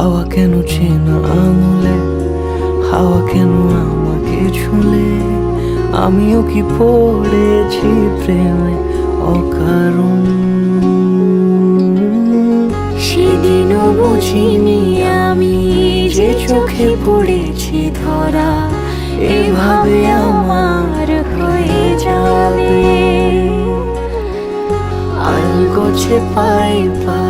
হাওয়া কেন চেনা আঙুলে হাওয়া কেন আমাকে ছুলে? আমিও কি পড়েছি প্রেমে অকারণ? সেদিনও বুঝিনি আমি যে চোখে পড়েছি ধরা এভাবে আমার হয়ে যাবে। আলগোছে পায়ে পায়ে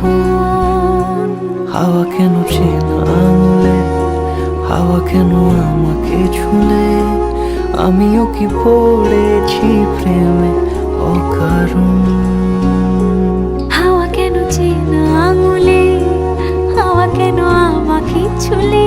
সারাক্ষণ হাওয়া কেন চেনা আঙুলে? হাওয়া কেন আমাকে ছুলে? আমিও কি পড়েছি প্রেমে অকারণ? হাওয়া কেন চেনা আঙুলে? হাওয়া কেন আমাকে ছুলে?